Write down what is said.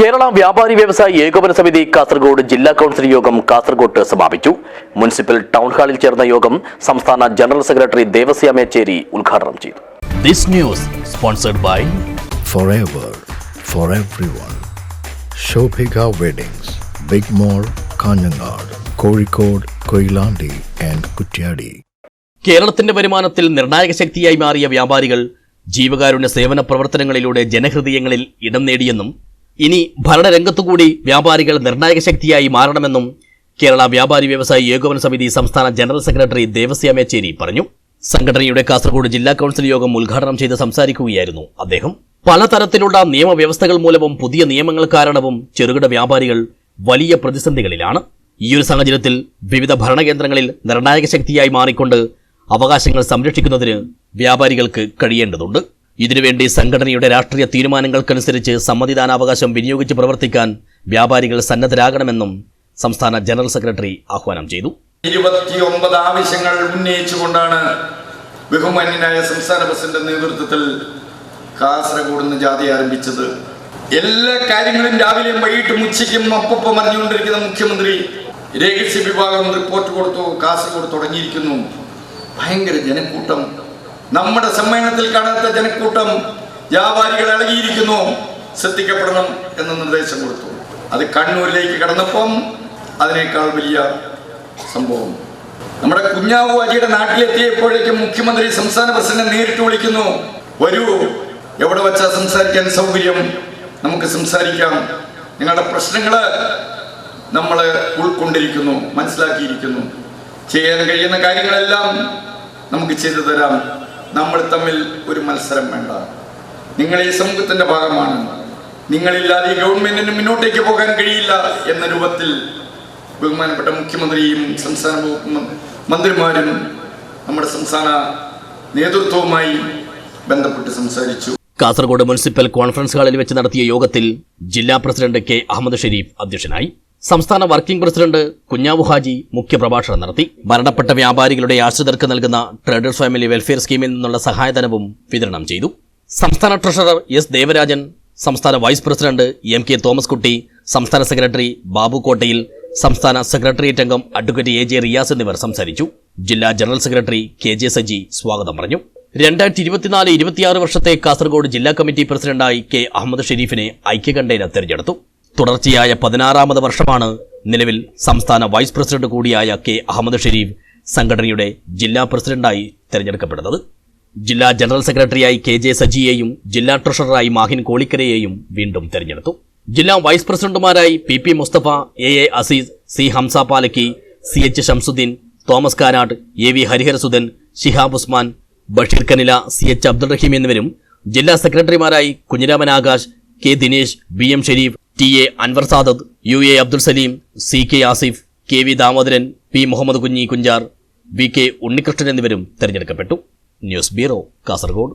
കേരള വ്യാപാരി വ്യവസായി ഏകോപന സമിതി കാസർഗോഡ് ജില്ലാ കൌൺസിൽ യോഗം കാസർഗോഡ് സമാപിച്ചു. മുനിസിപ്പൽ ടൗൺ ഹാളിൽ ചേർന്ന യോഗം സംസ്ഥാന ജനറൽ സെക്രട്ടറി ദേവസ്യ മേച്ചേരി ഉദ്ഘാടനം ചെയ്തു. This news sponsored by for ever for every one Shobhika weddings big mall Kanhangad Kozhikode Koyilandy and Kuttiady കേരളത്തിന്റെ വരുമാനത്തിൽ നിർണായക ശക്തിയായി മാറിയ വ്യാപാരികൾ ജീവകാരുണ്യ സേവന പ്രവർത്തനങ്ങളിലൂടെ ജനഹൃദയങ്ങളിൽ ഇടം നേടിയെന്നും ഇനി ഭരണരംഗത്തുകൂടി വ്യാപാരികൾ നിർണായക ശക്തിയായി മാറണമെന്നും കേരള വ്യാപാരി വ്യവസായി ഏകോപന സമിതി സംസ്ഥാന ജനറൽ സെക്രട്ടറി ദേവസ്യ മേച്ചേരി പറഞ്ഞു. സംഘടനയുടെ കാസർഗോഡ് ജില്ലാ കൗൺസിൽ യോഗം ഉദ്ഘാടനം ചെയ്ത് സംസാരിക്കുകയായിരുന്നു അദ്ദേഹം. പലതരത്തിലുള്ള നിയമവ്യവസ്ഥകൾ മൂലവും പുതിയ നിയമങ്ങൾ കാരണവും ചെറുകിട വ്യാപാരികൾ വലിയ പ്രതിസന്ധികളിലാണ്. ഈയൊരു സാഹചര്യത്തിൽ വിവിധ ഭരണകേന്ദ്രങ്ങളിൽ നിർണായക ശക്തിയായി മാറിക്കൊണ്ട് അവകാശങ്ങൾ സംരക്ഷിക്കുന്നതിന് വ്യാപാരികൾക്ക് കഴിയേണ്ടതുണ്ട്. ഇതിനുവേണ്ടി സംഘടനയുടെ രാഷ്ട്രീയ തീരുമാനങ്ങൾക്കനുസരിച്ച് സമ്മതിദാനാവകാശം വിനിയോഗിച്ച് പ്രവർത്തിക്കാൻ വ്യാപാരികൾ സന്നദ്ധരാകണമെന്നും സംസ്ഥാന ജനറൽ സെക്രട്ടറി ആഹ്വാനം ചെയ്തു. ഇരുപത്തിയൊമ്പത് ആവശ്യങ്ങൾ ഉന്നയിച്ചുകൊണ്ടാണ് ബഹുമാന്യനായ സംസ്ഥാന പ്രസിഡന്റ് നേതൃത്വത്തിൽ കാസർഗോഡ് നിന്ന് ജാഥ ആരംഭിച്ചത്. എല്ലാ കാര്യങ്ങളും രാവിലെയും വൈകിട്ടും ഉച്ചയ്ക്കും അപ്പൊപ്പം അറിഞ്ഞുകൊണ്ടിരിക്കുന്ന മുഖ്യമന്ത്രി രഹസ്യ വിഭാഗം റിപ്പോർട്ട് കൊടുത്തു കാസർഗോഡ് തുടങ്ങിയിരിക്കുന്നു. ഭയങ്കര ജനക്കൂട്ടം. നമ്മുടെ സമ്മേളനത്തിൽ കാണാത്ത ജനക്കൂട്ടം വ്യാപാരികൾ ഇളകിയിരിക്കുന്നു. ശ്രദ്ധിക്കപ്പെടണം എന്ന നിർദ്ദേശം കൊടുത്തു. അത് കണ്ണൂരിലേക്ക് കടന്നപ്പം അതിനേക്കാൾ വലിയ സംഭവം. നമ്മുടെ കുഞ്ഞാവു അജിയുടെ നാട്ടിലെത്തിയപ്പോഴേക്കും മുഖ്യമന്ത്രി സംസ്ഥാന പ്രസിഡന്റ് നേരിട്ട് വിളിക്കുന്നു. വരൂ എവിടെ വെച്ചാ സംസാരിക്കാൻ സൗകര്യം? നമുക്ക് സംസാരിക്കാം. നിങ്ങളുടെ പ്രശ്നങ്ങൾ നമ്മൾ ഉൾക്കൊണ്ടിരിക്കുന്നു മനസ്സിലാക്കിയിരിക്കുന്നു. ചെയ്യാൻ കഴിയുന്ന കാര്യങ്ങളെല്ലാം നമുക്ക് ചെയ്തു തരാം. നമ്മൾ തമ്മിൽ ഒരു മത്സരം വേണ്ട. നിങ്ങൾ ഈ സമൂഹത്തിന്റെ ഭാഗമാണ്. നിങ്ങളില്ലാതെ ഈ ഗവൺമെന്റിന് മുന്നോട്ടേക്ക് പോകാൻ കഴിയില്ല എന്ന രൂപത്തിൽ ബഹുമാനപ്പെട്ട മുഖ്യമന്ത്രിയും സംസ്ഥാന വകുപ്പ് മന്ത്രിമാരും നമ്മുടെ സംസ്ഥാന നേതൃത്വവുമായി ബന്ധപ്പെട്ട് സംസാരിച്ചു. കാസർഗോഡ് മുനിസിപ്പൽ കോൺഫറൻസ് ഹാളിൽ വെച്ച് നടത്തിയ യോഗത്തിൽ ജില്ലാ പ്രസിഡന്റ് കെ അഹമ്മദ് ഷരീഫ് അധ്യക്ഷനായി. സംസ്ഥാന വർക്കിംഗ് പ്രസിഡന്റ് കുഞ്ഞാവു ഹാജി മുഖ്യപ്രഭാഷണം നടത്തി. മരണപ്പെട്ട വ്യാപാരികളുടെ ആശ്രിതർക്ക് നൽകുന്ന ട്രേഡേഴ്സ് ഫാമിലി വെൽഫെയർ സ്കീമിൽ നിന്നുള്ള സഹായധനവും വിതരണം ചെയ്തു. സംസ്ഥാന ട്രഷറർ എസ് ദേവരാജൻ സംസ്ഥാന vice president M K Thomas Kutty സംസ്ഥാന സെക്രട്ടറി ബാബു കോട്ടയിൽ സംസ്ഥാന സെക്രട്ടേറിയറ്റ് അംഗം അഡ്വക്കേറ്റ് എ ജെ റിയാസ് എന്നിവർ സംസാരിച്ചു. ജില്ലാ general secretary K J Saji സ്വാഗതം പറഞ്ഞു. രണ്ടായിരത്തി ഇരുപത്തിനാല് ഇരുപത്തിയാറ് വർഷത്തെ കാസർഗോഡ് ജില്ലാ കമ്മിറ്റി പ്രസിഡന്റായി കെ അഹമ്മദ് ഷെരീഫിനെ ഐക്യകണ്ഠേന തെരഞ്ഞെടുത്തു. തുടർച്ചയായ പതിനാറാമത് വർഷമാണ് നിലവിൽ സംസ്ഥാന വൈസ് പ്രസിഡന്റ് കൂടിയായ കെ അഹമ്മദ് ഷെരീഫ് സംഘടനയുടെ ജില്ലാ പ്രസിഡന്റായി തിരഞ്ഞെടുക്കപ്പെടുന്നത്. ജില്ലാ ജനറൽ സെക്രട്ടറിയായി കെ ജെ സജിയെയും ജില്ലാ ട്രഷററായി മാഹിൻ കോളിക്കരയെയും വീണ്ടും തിരഞ്ഞെടുത്തു. ജില്ലാ vice പ്രസിഡന്റുമാരായി P P Musthafa A A Azeez C Hamza Palakki C H Shamsuddin Thomas Kanad A V Hariharasudan Shihab Usman Basheer Kanila C H Abdul Rahim എന്നിവരും ജില്ലാ സെക്രട്ടറിമാരായി Kunhiraman Akash K Dinesh B M Sherif T A Anwar Sadath U A Abdul Saleem C K Asif K V Damodaran P Muhammed Kunhi Kunchar V K Unnikrishnan എന്നിവരും തെരഞ്ഞെടുക്കപ്പെട്ടു. News bureau Kasaragod.